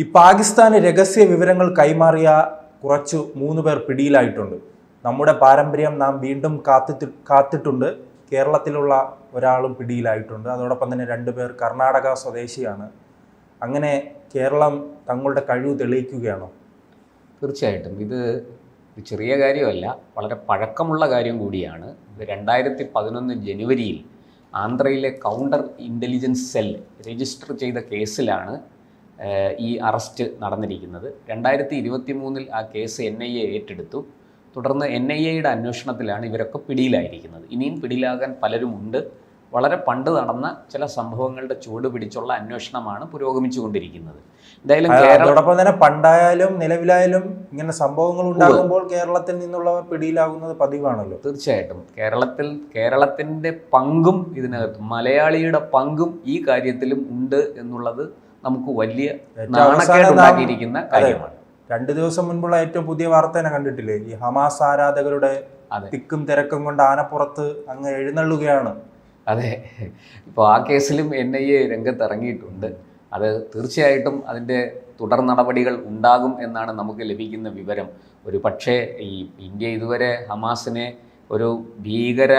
ഈ പാകിസ്ഥാന് രഹസ്യ വിവരങ്ങൾ കൈമാറിയ കുറച്ച് മൂന്ന് പേർ പിടിയിലായിട്ടുണ്ട്. നമ്മുടെ പാരമ്പര്യം നാം വീണ്ടും കാത്തിട്ട് കാത്തിട്ടുണ്ട്. കേരളത്തിലുള്ള ഒരാളും പിടിയിലായിട്ടുണ്ട്. അതോടൊപ്പം തന്നെ രണ്ടുപേർ കർണാടക സ്വദേശിയാണ്. അങ്ങനെ കേരളം തങ്ങളുടെ കഴിവ് തെളിയിക്കുകയാണോ? തീർച്ചയായിട്ടും. ഇത് ഒരു ചെറിയ കാര്യമല്ല വളരെ പഴക്കമുള്ള കാര്യം കൂടിയാണ്. ഇത് രണ്ടായിരത്തി പതിനൊന്ന് ജനുവരിയിൽ ആന്ധ്രയിലെ കൗണ്ടർ ഇന്റലിജൻസ് സെൽ രജിസ്റ്റർ ചെയ്ത കേസിലാണ് ഈ അറസ്റ്റ് നടന്നിരിക്കുന്നത്. രണ്ടായിരത്തി ഇരുപത്തി മൂന്നിൽ ആ കേസ് എൻ ഐ എ ഏറ്റെടുത്തു. തുടർന്ന് എൻ ഐ എയുടെ അന്വേഷണത്തിലാണ് ഇവരൊക്കെ പിടിയിലായിരിക്കുന്നത്. ഇനിയും പിടിയിലാകാൻ പലരുമുണ്ട്. വളരെ പണ്ട് നടന്ന ചില സംഭവങ്ങളുടെ ചുവട് പിടിച്ചുള്ള അന്വേഷണമാണ് പുരോഗമിച്ചുകൊണ്ടിരിക്കുന്നത്. എന്തായാലും അതോടൊപ്പം തന്നെ പണ്ടായാലും നിലവിലായാലും ഇങ്ങനെ സംഭവങ്ങൾ ഉണ്ടാകുമ്പോൾ കേരളത്തിൽ നിന്നുള്ളവർ പിടിയിലാകുന്നത് പതിവാണല്ലോ. തീർച്ചയായിട്ടും. കേരളത്തിൽ കേരളത്തിന്റെ പങ്കും ഇതിനകത്ത് മലയാളിയുടെ പങ്കും ഈ കാര്യത്തിലും ഉണ്ട് എന്നുള്ളത് നമുക്ക് വലിയ നാണക്കേടുണ്ടാക്കിയിരിക്കുന്ന കാര്യമാണ്. രണ്ടു ദിവസം മുൻപുള്ള ഏറ്റവും പുതിയ വാർത്ത തന്നെ കണ്ടിട്ടില്ലേ? ഈ ഹമാസ് ആരാധകരുടെ തിക്കും തിരക്കും കൊണ്ട് ആനപ്പുറത്ത് അങ്ങ് എഴുന്നള്ളുകയാണ്. അതെ. ഇപ്പോൾ ആ കേസിലും എൻ ഐ എ രംഗത്ത് ഇറങ്ങിയിട്ടുണ്ട് അത് തീർച്ചയായിട്ടും അതിന്റെ തുടർ നടപടികൾ ഉണ്ടാകും എന്നാണ് നമുക്ക് ലഭിക്കുന്ന വിവരം. ഒരു പക്ഷേ ഈ ഇന്ത്യ ഇതുവരെ ഹമാസിനെ ഒരു ഭീകര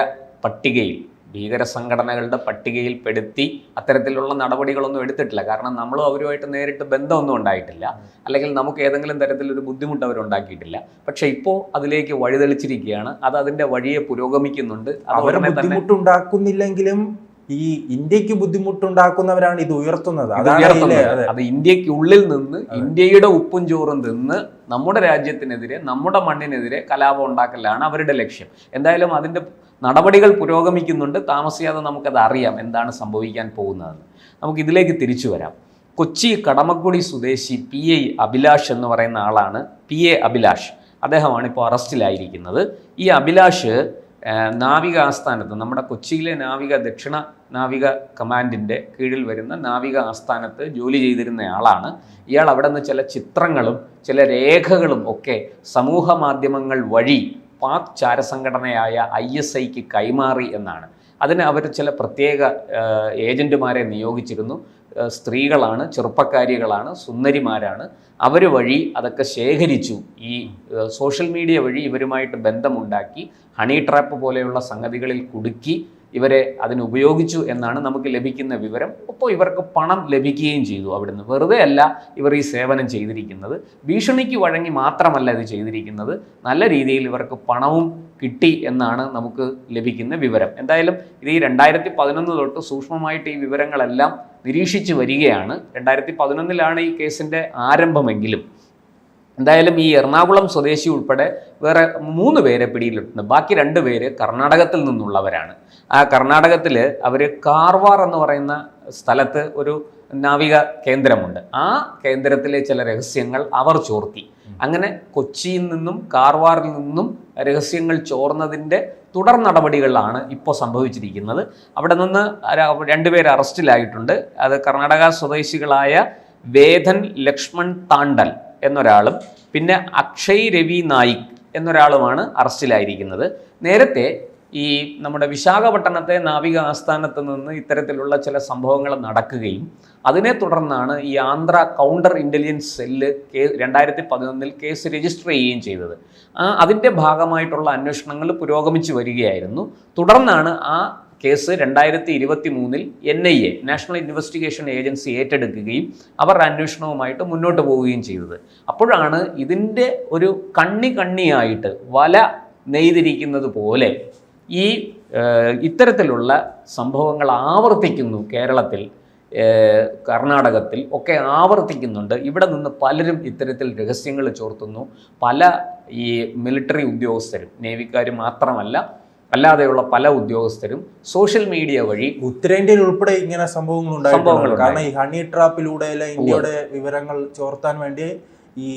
പട്ടികയിൽ ഭീകര സംഘടനകളുടെ പട്ടികയിൽപ്പെടുത്തി അത്തരത്തിലുള്ള നടപടികളൊന്നും എടുത്തിട്ടില്ല. കാരണം നമ്മളും അവരുമായിട്ട് നേരിട്ട് ബന്ധമൊന്നും ഉണ്ടായിട്ടില്ല. അല്ലെങ്കിൽ നമുക്ക് ഏതെങ്കിലും തരത്തിലൊരു ബുദ്ധിമുട്ട് അവരുണ്ടാക്കിയിട്ടില്ല. പക്ഷേ ഇപ്പോൾ അതിലേക്ക് വഴിതെളിച്ചിരിക്കുകയാണ്. അത് അതിന്റെ വഴിയെ പുരോഗമിക്കുന്നുണ്ട്. അവർ ബുദ്ധിമുട്ടുണ്ടാക്കുന്നില്ലെങ്കിലും ഈ ഇന്ത്യയ്ക്ക് ബുദ്ധിമുട്ടുണ്ടാക്കുന്നവരാണ് ഇത് ഉയർത്തുന്നത്. അതെ. അത് ഇന്ത്യക്കുള്ളിൽ നിന്ന് ഇന്ത്യയുടെ ഉപ്പും ചോറും തിന്ന് നമ്മുടെ രാജ്യത്തിനെതിരെ നമ്മുടെ മണ്ണിനെതിരെ കലാപം ഉണ്ടാക്കലാണ് അവരുടെ ലക്ഷ്യം. എന്തായാലും അതിന്റെ നടപടികൾ പുരോഗമിക്കുന്നുണ്ട്. താമസിയാതെ നമുക്കത് അറിയാം എന്താണ് സംഭവിക്കാൻ പോകുന്നതെന്ന്. നമുക്ക് ഇതിലേക്ക് തിരിച്ചു വരാം. കൊച്ചി കടമക്കുടി സ്വദേശി പി എ അഭിലാഷ് എന്ന് പറയുന്ന ആളാണ്. P A Abhilash. അദ്ദേഹമാണ് ഇപ്പോൾ അറസ്റ്റിലായിരിക്കുന്നത്. ഈ അഭിലാഷ് നാവിക ആസ്ഥാനത്ത് നമ്മുടെ കൊച്ചിയിലെ നാവിക ദക്ഷിണ നാവിക കമാൻഡിന്റെ കീഴിൽ വരുന്ന നാവിക ആസ്ഥാനത്ത് ജോലി ചെയ്തിരുന്ന ആളാണ്. ഇയാൾ അവിടെ നിന്ന് ചില ചിത്രങ്ങളും ചില രേഖകളും ഒക്കെ സമൂഹ മാധ്യമങ്ങൾ വഴി പാക് ചാരസംഘടനയായ ഐ എസ് ഐക്ക് കൈമാറി എന്നാണ്. അതിന് അവർ ചില പ്രത്യേക ഏജന്റുമാരെ നിയോഗിച്ചിരുന്നു. സ്ത്രീകളാണ് ചെറുപ്പക്കാരികളാണ് സുന്ദരിമാരാണ്. അവർ വഴി അതൊക്കെ ശേഖരിച്ചു. ഈ സോഷ്യൽ മീഡിയ വഴി ഇവരുമായിട്ട് ബന്ധമുണ്ടാക്കി ഹണി ട്രാപ്പ് പോലെയുള്ള സംഗതികളിൽ കുടുക്കി ഇവരെ അതിനുപയോഗിച്ചു എന്നാണ് നമുക്ക് ലഭിക്കുന്ന വിവരം. അപ്പോൾ ഇവർക്ക് പണം ലഭിക്കുകയും ചെയ്തു. അവിടുന്ന് വെറുതെ അല്ല ഇവർ ഈ സേവനം ചെയ്തിരിക്കുന്നത്. ഭീഷണിക്ക് വഴങ്ങി മാത്രമല്ല ഇത് ചെയ്തിരിക്കുന്നത്. നല്ല രീതിയിൽ ഇവർക്ക് പണവും കിട്ടി എന്നാണ് നമുക്ക് ലഭിക്കുന്ന വിവരം. എന്തായാലും ഇത് ഈ രണ്ടായിരത്തി പതിനൊന്ന് തൊട്ട് സൂക്ഷ്മമായിട്ട് ഈ വിവരങ്ങളെല്ലാം നിരീക്ഷിച്ചു വരികയാണ്. രണ്ടായിരത്തി പതിനൊന്നിലാണ് ഈ കേസിന്റെ ആരംഭമെങ്കിലും. എന്തായാലും ഈ എറണാകുളം സ്വദേശി ഉൾപ്പെടെ വേറെ മൂന്ന് പേരെ പിടിയിലിട്ടുണ്ട് ബാക്കി രണ്ട് പേര് കർണാടകത്തിൽ നിന്നുള്ളവരാണ്. ആ കർണാടകത്തിൽ അവർ കാർവാർ എന്ന് പറയുന്ന സ്ഥലത്ത് ഒരു നാവിക കേന്ദ്രമുണ്ട്. ആ കേന്ദ്രത്തിലെ ചില രഹസ്യങ്ങൾ അവർ ചോർത്തി. അങ്ങനെ കൊച്ചിയിൽ നിന്നും കാർവാറിൽ നിന്നും രഹസ്യങ്ങൾ ചോർന്നതിന്റെ തുടർ നടപടികളിലാണ് ഇപ്പോൾ സംഭവിച്ചിരിക്കുന്നത്. അവിടെ നിന്ന് രണ്ടുപേർ അറസ്റ്റിലായിട്ടുണ്ട്. അത് കർണാടക സ്വദേശികളായ വേദൻ ലക്ഷ്മൺ താണ്ടൽ എന്നൊരാളും പിന്നെ അക്ഷയ് രവി നായിക് എന്നൊരാളുമാണ് അറസ്റ്റിലായിരിക്കുന്നത്. നേരത്തെ ഈ നമ്മുടെ വിശാഖപട്ടണത്തെ നാവിക ആസ്ഥാനത്ത് നിന്ന് ഇത്തരത്തിലുള്ള ചില സംഭവങ്ങൾ നടക്കുകയും അതിനെ തുടർന്നാണ് ഈ ആന്ധ്ര കൗണ്ടർ ഇന്റലിജൻസ് സെല്ല് കേ രണ്ടായിരത്തി പതിനൊന്നിൽ കേസ് രജിസ്റ്റർ ചെയ്യുകയും ചെയ്തത്. അതിന്റെ ഭാഗമായിട്ടുള്ള അന്വേഷണങ്ങൾ പുരോഗമിച്ചു വരികയായിരുന്നു. തുടർന്നാണ് ആ കേസ് രണ്ടായിരത്തി ഇരുപത്തി മൂന്നിൽ N I A national investigation agency ഏറ്റെടുക്കുകയും അവർ അന്വേഷണവുമായിട്ട് മുന്നോട്ട് പോവുകയും ചെയ്തത്. അപ്പോഴാണ് ഇതിന്റെ ഒരു കണ്ണി കണ്ണിയായിട്ട് വല നെയ്തിരിക്കുന്നത് പോലെ ഈ ഇത്തരത്തിലുള്ള സംഭവങ്ങൾ ആവർത്തിക്കുന്നു കേരളത്തിൽ കർണാടകത്തിൽ ഒക്കെ ആവർത്തിക്കുന്നുണ്ട്. ഇവിടെ നിന്ന് പലരും ഇത്തരത്തിൽ രഹസ്യങ്ങൾ ചോർത്തുന്നു. പല ഈ മിലിറ്ററി ഉദ്യോഗസ്ഥരും നേവിക്കാർ മാത്രമല്ല അല്ലാതെയുള്ള പല ഉദ്യോഗസ്ഥരും സോഷ്യൽ മീഡിയ വഴി ഉത്തരേന്ത്യയിൽ ഉൾപ്പെടെ ഇങ്ങനെ സംഭവങ്ങൾ കാരണം ഈ ഹണി ട്രാപ്പിലൂടെ ഇന്ത്യയുടെ വിവരങ്ങൾ ചോർത്താൻ വേണ്ടി ഈ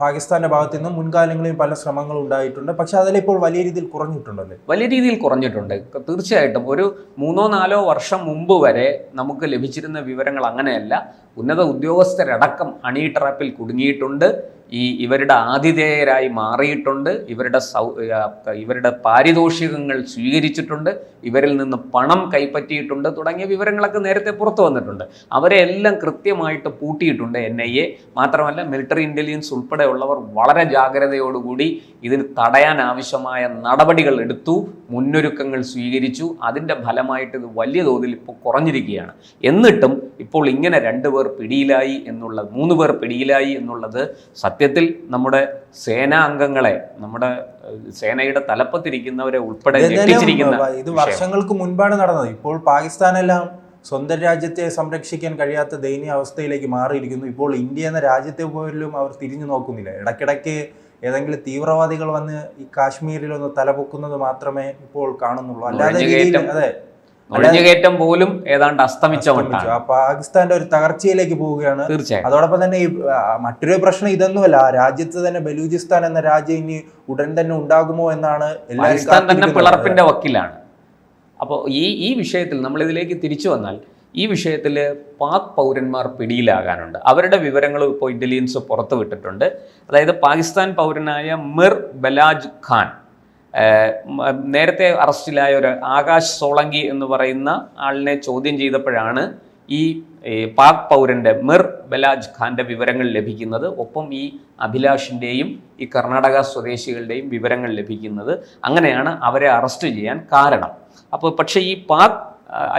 പാകിസ്ഥാന്റെ ഭാഗത്തു നിന്നും മുൻകാലങ്ങളിൽ പല ശ്രമങ്ങളും ഉണ്ടായിട്ടുണ്ട്. പക്ഷെ അതിലിപ്പോൾ വലിയ രീതിയിൽ കുറഞ്ഞിട്ടുണ്ടല്ലേ? വലിയ രീതിയിൽ കുറഞ്ഞിട്ടുണ്ട്. തീർച്ചയായിട്ടും ഒരു മൂന്നോ നാലോ വർഷം മുമ്പ് വരെ നമുക്ക് ലഭിച്ചിരുന്ന വിവരങ്ങൾ അങ്ങനെയല്ല. ഉന്നത ഉദ്യോഗസ്ഥരടക്കം ഹണി ട്രാപ്പിൽ കുടുങ്ങിയിട്ടുണ്ട്. ഈ ഇവരുടെ ആതിഥേയരായി മാറിയിട്ടുണ്ട്. ഇവരുടെ സൗ ഇവരുടെ പാരിതോഷികങ്ങൾ സ്വീകരിച്ചിട്ടുണ്ട്. ഇവരിൽ നിന്ന് പണം കൈപ്പറ്റിയിട്ടുണ്ട് തുടങ്ങിയ വിവരങ്ങളൊക്കെ നേരത്തെ പുറത്തു വന്നിട്ടുണ്ട്. അവരെ എല്ലാം കൃത്യമായിട്ട് പൂട്ടിയിട്ടുണ്ട് എൻ ഐ എ മാത്രമല്ല മിലിറ്ററി ഇന്റലിജൻസ് ഉൾപ്പെടെയുള്ളവർ വളരെ ജാഗ്രതയോടുകൂടി ഇതിന് തടയാൻ ആവശ്യമായ നടപടികൾ എടുത്തു മുന്നൊരുക്കങ്ങൾ സ്വീകരിച്ചു. അതിന്റെ ഫലമായിട്ട് ഇത് വലിയ തോതിൽ ഇപ്പോൾ കുറഞ്ഞിരിക്കുകയാണ്. എന്നിട്ടും ഇപ്പോൾ ഇങ്ങനെ രണ്ടുപേർ പിടിയിലായി എന്നുള്ളത് മൂന്ന് പേർ പിടിയിലായി എന്നുള്ളത് സത്യത്തിൽ നമ്മുടെ സേനാ അംഗങ്ങളെ നമ്മുടെ സേനയുടെ തലപ്പത്തിരിക്കുന്നവരെ ഉൾപ്പെടെ ഇത് വർഷങ്ങൾക്ക് മുൻപാണ് നടന്നത്. ഇപ്പോൾ പാകിസ്ഥാനെല്ലാം സ്വന്തം രാജ്യത്തെ സംരക്ഷിക്കാൻ കഴിയാത്ത ദയനീയ അവസ്ഥയിലേക്ക് മാറിയിരിക്കുന്നു. ഇപ്പോൾ ഇന്ത്യ എന്ന രാജ്യത്തെ പോലും അവർ തിരിഞ്ഞു നോക്കുന്നില്ല. ഇടയ്ക്കിടയ്ക്ക് ഏതെങ്കിലും തീവ്രവാദികൾ വന്ന് ഈ കാശ്മീരിൽ ഒന്ന് തലപൊക്കുന്നത് മാത്രമേ ഇപ്പോൾ കാണുന്നുള്ളൂ. അല്ലാതെ അതെ. നുഴഞ്ഞുകയറ്റം പോലും ഏതാണ്ട് അസ്തമിച്ച മട്ടാണ്. പാകിസ്ഥാന്റെ ഒരു തകർച്ചയിലേക്ക് പോവുകയാണ്. തീർച്ചയായും. അതോടൊപ്പം തന്നെ ഈ മറ്റൊരു പ്രശ്നം ഇതൊന്നുമല്ല. രാജ്യത്ത് തന്നെ ബലൂചിസ്ഥാൻ എന്ന രാജ്യം ഇനി ഉടൻ തന്നെ ഉണ്ടാകുമോ എന്നാണ് പാകിസ്ഥാൻ തന്നെ പിളർപ്പിന്റെ വക്കീലാണ്. അപ്പോൾ ഈ ഈ വിഷയത്തിൽ നമ്മൾ ഇതിലേക്ക് തിരിച്ചു വന്നാൽ ഈ വിഷയത്തിൽ പാക് പൗരന്മാർ പിടിയിലാകാനുണ്ട്. അവരുടെ വിവരങ്ങൾ ഇപ്പോൾ ഇന്റലിജൻസ് പുറത്തുവിട്ടിട്ടുണ്ട്. അതായത് പാകിസ്ഥാൻ പൗരനായ മിർ ബലാജ് ഖാൻ. നേരത്തെ അറസ്റ്റിലായ ഒരു ആകാശ് സോളങ്കി എന്ന് പറയുന്ന ആളിനെ ചോദ്യം ചെയ്തപ്പോഴാണ് ഈ പാക് പൗരന്റെ മിർ ബലാജ് ഖാന്റെ വിവരങ്ങൾ ലഭിക്കുന്നത്. ഒപ്പം ഈ അഭിലാഷിന്റെയും ഈ കർണാടക സ്വദേശികളുടെയും വിവരങ്ങൾ ലഭിക്കുന്നത്. അങ്ങനെയാണ് അവരെ അറസ്റ്റ് ചെയ്യാൻ കാരണം. അപ്പോൾ പക്ഷേ ഈ പാക്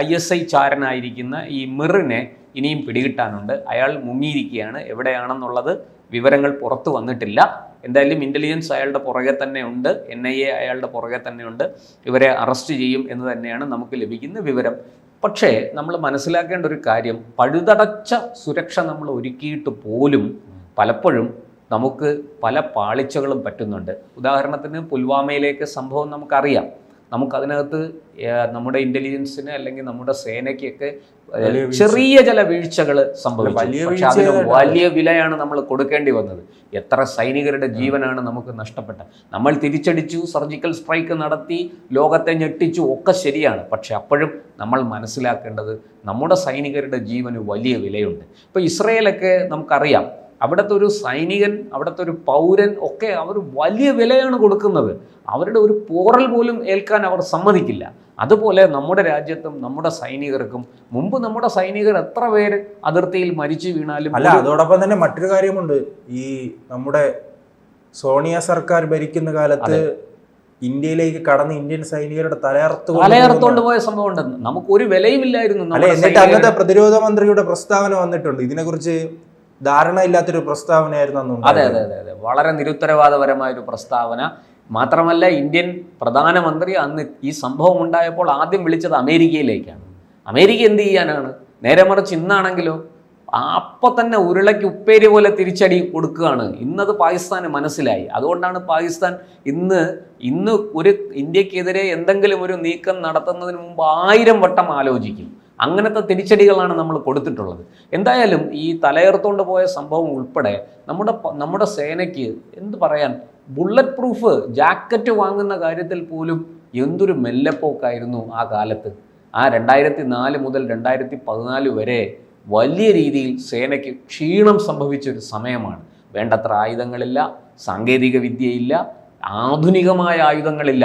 ഐ എസ് ഐ ചാരനായിരിക്കുന്ന ഈ മിറിനെ ഇനിയും പിടികിട്ടാനുണ്ട്. അയാൾ മുങ്ങിയിരിക്കുകയാണ്. എവിടെയാണെന്നുള്ളത് വിവരങ്ങൾ പുറത്തു വന്നിട്ടില്ല. എന്തായാലും ഇന്റലിജൻസ് അയാളുടെ പുറകെ തന്നെ ഉണ്ട് എൻ ഐ എ അയാളുടെ പുറകെ തന്നെ ഉണ്ട്. ഇവരെ അറസ്റ്റ് ചെയ്യും എന്ന് തന്നെയാണ് നമുക്ക് ലഭിക്കുന്ന വിവരം. പക്ഷേ നമ്മൾ മനസ്സിലാക്കേണ്ട ഒരു കാര്യം പഴുതടച്ച സുരക്ഷ നമ്മൾ ഒരുക്കിയിട്ട് പോലും പലപ്പോഴും നമുക്ക് പല പാളിച്ചകളും പറ്റുന്നുണ്ട്. ഉദാഹരണത്തിന് പുൽവാമയിലേക്ക് സംഭവം നമുക്കറിയാം. നമുക്കതിനകത്ത് നമ്മുടെ ഇന്റലിജൻസിന് അല്ലെങ്കിൽ നമ്മുടെ സേനയ്ക്കൊക്കെ ചെറിയ ചില വീഴ്ചകൾ സംഭവിച്ചു. വലിയ പക്ഷെ അതിന് വലിയ വിലയാണ് നമ്മൾ കൊടുക്കേണ്ടി വന്നത്. എത്ര സൈനികരുടെ ജീവനാണ് നമുക്ക് നഷ്ടപ്പെട്ടത് നമ്മൾ തിരിച്ചടിച്ചു സർജിക്കൽ സ്ട്രൈക്ക് നടത്തി ലോകത്തെ ഞെട്ടിച്ചു ഒക്കെ ശരിയാണ്. പക്ഷെ അപ്പോഴും നമ്മൾ മനസ്സിലാക്കേണ്ടത് നമ്മുടെ സൈനികരുടെ ജീവന് വലിയ വിലയുണ്ട്. ഇപ്പോൾ ഇസ്രയേലൊക്കെ നമുക്കറിയാം അവിടുത്തെ ഒരു സൈനികൻ അവിടുത്തെ ഒരു പൗരൻ ഒക്കെ അവർ വലിയ വിലയാണ് കൊടുക്കുന്നത്. അവരുടെ ഒരു പോറൽ പോലും ഏൽക്കാൻ അവർ സമ്മതിക്കില്ല. അതുപോലെ നമ്മുടെ രാജ്യത്തും നമ്മുടെ സൈനികർക്കും മുമ്പ് നമ്മുടെ സൈനികർ എത്ര പേര് അതിർത്തിയിൽ മരിച്ചു വീണാലും അല്ല അതോടൊപ്പം തന്നെ മറ്റൊരു കാര്യമുണ്ട്. ഈ നമ്മുടെ സോണിയ സർക്കാർ ഭരിക്കുന്ന കാലത്ത് ഇന്ത്യയിലേക്ക് കടന്ന് ഇന്ത്യൻ സൈനികരുടെ തലയർത്ത് തലയർത്തോണ്ട് പോയ സംഭവം ഉണ്ടെന്ന് നമുക്ക് ഒരു വിലയും ഇല്ലായിരുന്നു എന്നിട്ട് അന്നത്തെ പ്രതിരോധ മന്ത്രിയുടെ പ്രസ്താവന വന്നിട്ടുണ്ട്. ഇതിനെക്കുറിച്ച് ധാരണ ഇല്ലാത്തൊരു പ്രസ്താവനയായിരുന്നു അന്ന് അതെ അതെ അതെ അതെ. വളരെ നിരുത്തരവാദപരമായ ഒരു പ്രസ്താവന. മാത്രമല്ല ഇന്ത്യൻ പ്രധാനമന്ത്രി അന്ന് ഈ സംഭവം ഉണ്ടായപ്പോൾ ആദ്യം വിളിച്ചത് അമേരിക്കയിലേക്കാണ്. അമേരിക്ക എന്ത് ചെയ്യാനാണ്? നേരെ മറിച്ച് ഇന്നാണെങ്കിലോ അപ്പം തന്നെ ഉരുളയ്ക്ക് ഉപ്പേരി പോലെ തിരിച്ചടി കൊടുക്കുകയാണ്. ഇന്നത് പാകിസ്ഥാന് മനസ്സിലായി. അതുകൊണ്ടാണ് പാകിസ്ഥാൻ ഇന്ന് ഇന്ന് ഒരു ഇന്ത്യക്കെതിരെ എന്തെങ്കിലും ഒരു നീക്കം നടത്തുന്നതിന് മുമ്പ് ആയിരം വട്ടം ആലോചിക്കും. അങ്ങനത്തെ തിരിച്ചടികളാണ് നമ്മൾ കൊടുത്തിട്ടുള്ളത്. എന്തായാലും ഈ തലയർത്തുകൊണ്ട് പോയ സംഭവം ഉൾപ്പെടെ നമ്മുടെ നമ്മുടെ സേനയ്ക്ക് എന്ത് പറയാൻ? ബുള്ളറ്റ് പ്രൂഫ് ജാക്കറ്റ് വാങ്ങുന്ന കാര്യത്തിൽ പോലും എന്തൊരു മെല്ലപ്പോക്കായിരുന്നു ആ കാലത്ത്. ആ രണ്ടായിരത്തി നാല് മുതൽ രണ്ടായിരത്തി പതിനാല് വരെ വലിയ രീതിയിൽ സേനയ്ക്ക് ക്ഷീണം സംഭവിച്ച ഒരു സമയമാണ്. വേണ്ടത്ര ആയുധങ്ങളില്ല സാങ്കേതിക വിദ്യയില്ല ആധുനികമായ ആയുധങ്ങളില്ല.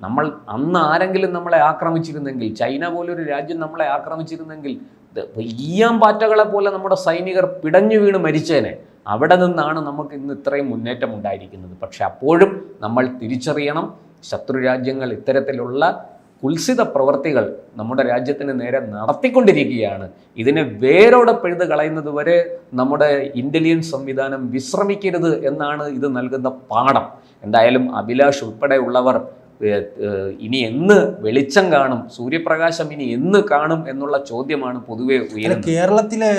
നമ്മൾ അന്ന് ആരെങ്കിലും നമ്മളെ ആക്രമിച്ചിരുന്നെങ്കിൽ ചൈന പോലൊരു രാജ്യം നമ്മളെ ആക്രമിച്ചിരുന്നെങ്കിൽ ഈയാൻ ഈയാം പാറ്റകളെ പോലെ നമ്മുടെ സൈനികർ പിടഞ്ഞു വീണ് മരിച്ചേനെ. അവിടെ നിന്നാണ് നമുക്ക് ഇന്ന് ഇത്രയും മുന്നേറ്റം ഉണ്ടായിരിക്കുന്നത്. പക്ഷെ അപ്പോഴും നമ്മൾ തിരിച്ചറിയണം ശത്രു രാജ്യങ്ങൾ ഇത്തരത്തിലുള്ള കുൽസിത പ്രവൃത്തികൾ നമ്മുടെ രാജ്യത്തിന് നേരെ നടത്തിക്കൊണ്ടിരിക്കുകയാണ്. ഇതിനെ വേരോടെ പെഴുത് കളയുന്നത് വരെ നമ്മുടെ ഇന്റലിജൻസ് സംവിധാനം വിശ്രമിക്കരുത് എന്നാണ് ഇത് നൽകുന്ന പാഠം. എന്തായാലും അഭിലാഷ് ഉൾപ്പെടെയുള്ളവർ ഇനി എന്ന് വെളിച്ചം കാണും സൂര്യപ്രകാശം ഇനി എന്ന് കാണും എന്നുള്ള ചോദ്യമാണ് പൊതുവെ ഉയരുന്നത്. കേരളത്തിലെ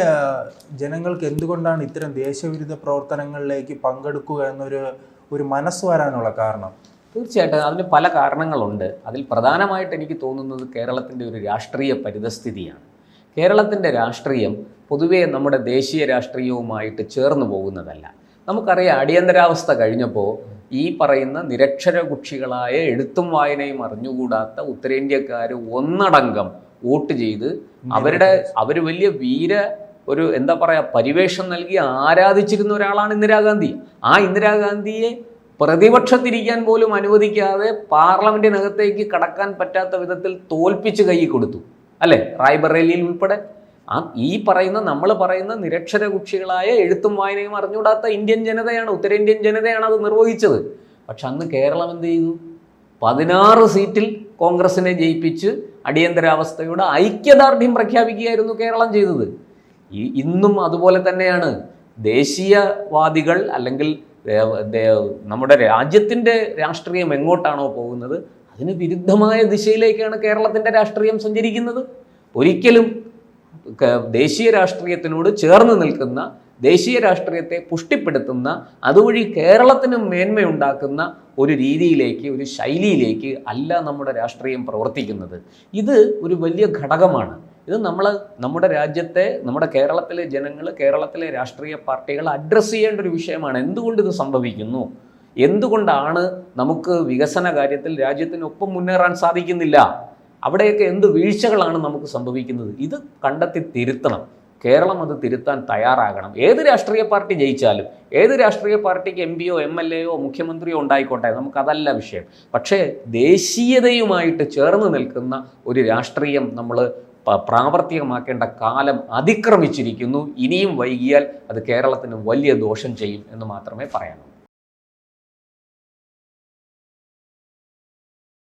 ജനങ്ങൾക്ക് എന്തുകൊണ്ടാണ് ഇത്തരം ദേശവിരുദ്ധ പ്രവർത്തനങ്ങളിലേക്ക് പങ്കെടുക്കുക എന്നൊരു ഒരു മനസ്സ് വരാനുള്ള കാരണം? തീർച്ചയായിട്ടും അതിന് പല കാരണങ്ങളുണ്ട്. അതിൽ പ്രധാനമായിട്ട് എനിക്ക് തോന്നുന്നത് കേരളത്തിന്റെ ഒരു രാഷ്ട്രീയ പരിതസ്ഥിതിയാണ്. കേരളത്തിന്റെ രാഷ്ട്രീയം പൊതുവേ നമ്മുടെ ദേശീയ രാഷ്ട്രീയവുമായിട്ട് ചേർന്ന് പോകുന്നതല്ല. നമുക്കറിയാം അടിയന്തരാവസ്ഥ കഴിഞ്ഞപ്പോൾ ഈ പറയുന്ന നിരക്ഷര കുക്ഷികളായ എഴുത്തും വായനയും അറിഞ്ഞുകൂടാത്ത ഉത്തരേന്ത്യക്കാർ ഒന്നടങ്കം വോട്ട് ചെയ്ത് അവരുടെ അവർ വലിയ വീര ഒരു എന്താ പറയുക പരിവേഷം നൽകി ആരാധിച്ചിരുന്ന ഒരാളാണ് ഇന്ദിരാഗാന്ധി. ആ ഇന്ദിരാഗാന്ധിയെ പ്രതിപക്ഷത്തിരിക്കാൻ പോലും അനുവദിക്കാതെ പാർലമെന്റിനകത്തേക്ക് കടക്കാൻ പറ്റാത്ത വിധത്തിൽ തോൽപ്പിച്ച് കൈ കൊടുത്തു. അല്ലേ? റായ്ബറേലിയിൽ ഉൾപ്പെടെ ആ ഈ പറയുന്ന നമ്മൾ പറയുന്ന നിരക്ഷര കുക്ഷികളായ എഴുത്തും വായനയും അറിഞ്ഞുകൂടാത്ത ഇന്ത്യൻ ജനതയാണ് ഉത്തരേന്ത്യൻ ജനതയാണ് അത് നിർവഹിച്ചത്. പക്ഷെ അന്ന് കേരളം എന്ത് ചെയ്തു? പതിനാറ് സീറ്റിൽ കോൺഗ്രസിനെ ജയിപ്പിച്ച് അടിയന്തരാവസ്ഥയുടെ ഐക്യദാർഢ്യം പ്രഖ്യാപിക്കുകയായിരുന്നു കേരളം ചെയ്തത്. ഈ ഇന്നും അതുപോലെ തന്നെയാണ്. ദേശീയവാദികൾ അല്ലെങ്കിൽ നമ്മുടെ രാജ്യത്തിന്റെ രാഷ്ട്രീയം എങ്ങോട്ടാണോ പോകുന്നത് അതിന് വിരുദ്ധമായ ദിശയിലേക്കാണ് കേരളത്തിന്റെ രാഷ്ട്രീയം സഞ്ചരിക്കുന്നത്. ഒരിക്കലും ദേശീയ രാഷ്ട്രീയത്തിനോട് ചേർന്ന് നിൽക്കുന്ന ദേശീയ രാഷ്ട്രീയത്തെ പുഷ്ടിപ്പെടുത്തുന്ന അതുവഴി കേരളത്തിന് മേന്മയുണ്ടാക്കുന്ന ഒരു രീതിയിലേക്ക് ഒരു ശൈലിയിലേക്ക് അല്ല നമ്മുടെ രാഷ്ട്രീയം പ്രവർത്തിക്കുന്നത്. ഇത് ഒരു വലിയ ഘടകമാണ്. ഇത് നമ്മൾ നമ്മുടെ രാജ്യത്തെ നമ്മുടെ കേരളത്തിലെ ജനങ്ങൾ കേരളത്തിലെ രാഷ്ട്രീയ പാർട്ടികൾ അഡ്രസ്സ് ചെയ്യേണ്ട ഒരു വിഷയമാണ്. എന്തുകൊണ്ട് ഇത് സംഭവിക്കുന്നു? എന്തുകൊണ്ടാണ് നമുക്ക് വികസന കാര്യത്തിൽ രാജ്യത്തിനൊപ്പം മുന്നേറാൻ സാധിക്കുന്നില്ല? അവിടെയൊക്കെ എന്ത് വീഴ്ചകളാണ് നമുക്ക് സംഭവിക്കുന്നത്? ഇത് കണ്ടെത്തി തിരുത്തണം. കേരളം അത് തിരുത്താൻ തയ്യാറാകണം. ഏത് രാഷ്ട്രീയ പാർട്ടി ജയിച്ചാലും ഏത് രാഷ്ട്രീയ പാർട്ടിക്ക് എം പിയോ എം എൽ എയോ മുഖ്യമന്ത്രിയോ ഉണ്ടായിക്കോട്ടെ നമുക്കതല്ല വിഷയം. പക്ഷേ ദേശീയതയുമായിട്ട് ചേർന്ന് നിൽക്കുന്ന ഒരു രാഷ്ട്രീയം നമ്മൾ പ്രാവർത്തികമാക്കേണ്ട കാലം അതിക്രമിച്ചിരിക്കുന്നു. ഇനിയും വൈകിയാൽ അത് കേരളത്തിന് വലിയ ദോഷം ചെയ്യും എന്ന് മാത്രമേ പറയാനുള്ളൂ.